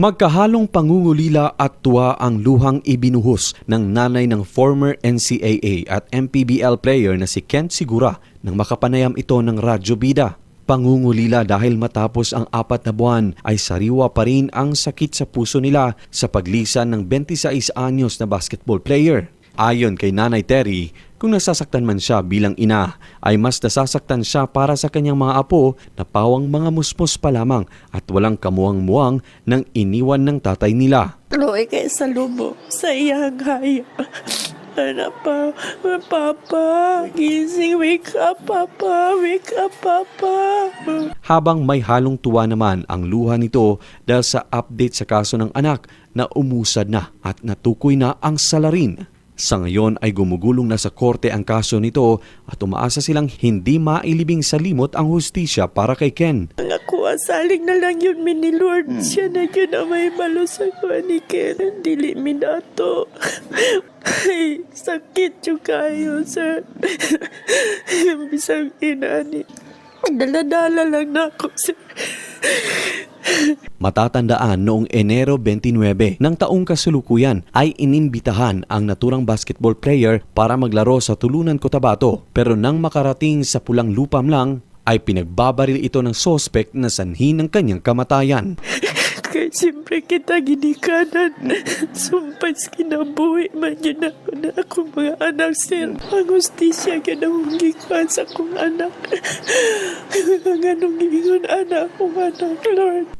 Magkahalong pangungulila at tuwa ang luhang ibinuhos ng nanay ng former NCAA at MPBL player na si Kent Sigura nang makapanayam ito ng Radyo Bida. Pangungulila dahil matapos ang apat na buwan ay sariwa pa rin ang sakit sa puso nila sa paglisan ng 26 anyos na basketball player. Ayon kay Nanay Terry, kung nasasaktan man siya bilang ina, ay mas nasasaktan siya para sa kanyang mga apo na pawang mga musmos pa lamang at walang kamuwang-muwang ng iniwan ng tatay nila. Loy kay sa lubo, sa iyang haya. Ano pa, Papa, gising, wake up, Papa, wake up, Papa. Habang may halong tuwa naman ang luha nito dahil sa update sa kaso ng anak na umusad na at natukoy na ang salarin. Sa ngayon ay gumugulong na sa korte ang kaso nito at umaasa silang hindi mailibing sa limot ang hustisya para kay Ken. Ang ako, asaling na lang yun mi ni Lord. Siya na yun ang may malo sa ko ni Ken. Dili mi na to. Ay, sakit yung kayo, sir. Bisang inani. Daladala lang na ako, sir. Matatandaan noong Enero 29 ng taong kasulukuyan ay inimbitahan ang naturang basketball player para maglaro sa Tulunan Cotabato pero nang makarating sa pulang lupam lang ay pinagbabaril ito ng sospek na sanhi ng kanyang kamatayan. Kaya siyempre kita ginikanan. Sumpas kinabuhi man yun ako na akong mga anak, sir. Ang kinahunggi ka sa akong anak. Ang anong ingon anak akong anak, Lord.